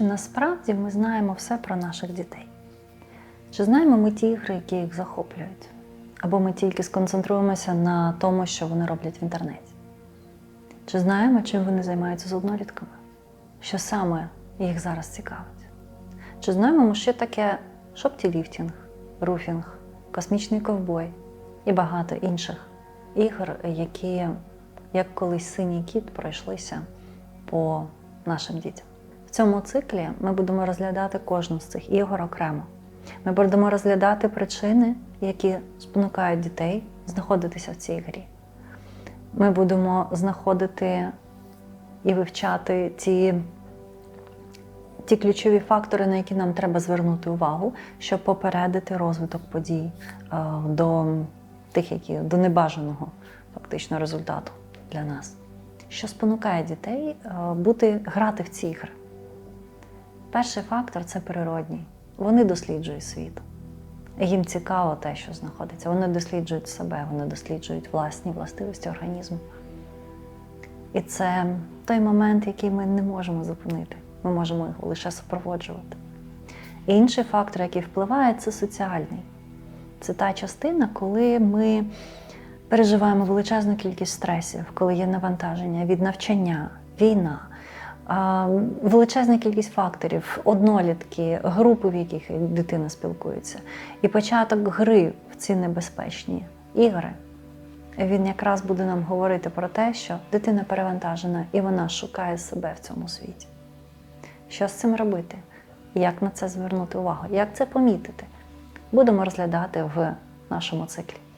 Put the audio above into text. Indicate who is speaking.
Speaker 1: чи насправді ми знаємо все про наших дітей? Чи знаємо ми ті ігри, які їх захоплюють? Або ми тільки сконцентруємося на тому, що вони роблять в інтернеті? Чи знаємо, чим вони займаються з однолітками? Що саме їх зараз цікавить? Чи знаємо ми, що таке шоптіліфтінг, руфінг, космічний ковбой і багато інших ігор, які, як колись синій кіт, пройшлися по нашим дітям? В цьому циклі ми будемо розглядати кожну з цих ігор окремо. Ми будемо розглядати причини, які спонукають дітей знаходитися в цій грі. Ми будемо знаходити і вивчати ті, ті ключові фактори, на які нам треба звернути увагу, щоб попередити розвиток подій е, до тих, які до небажаного фактично результату для нас. Що спонукає дітей е, бути грати в ці ігри? Перший фактор це природній. Вони досліджують світ. Їм цікаво те, що знаходиться. Вони досліджують себе, вони досліджують власні властивості організму. І це той момент, який ми не можемо зупинити. Ми можемо його лише супроводжувати. І інший фактор, який впливає, це соціальний. Це та частина, коли ми переживаємо величезну кількість стресів, коли є навантаження від навчання, війна, величезна кількість факторів, однолітки, групи, в яких дитина спілкується. І початок гри в ці небезпечні ігри. Він якраз буде нам говорити про те, що дитина перевантажена і вона шукає себе в цьому світі. Що з цим робити? Як на це звернути увагу? Як це помітити? Будемо розглядати в нашому циклі.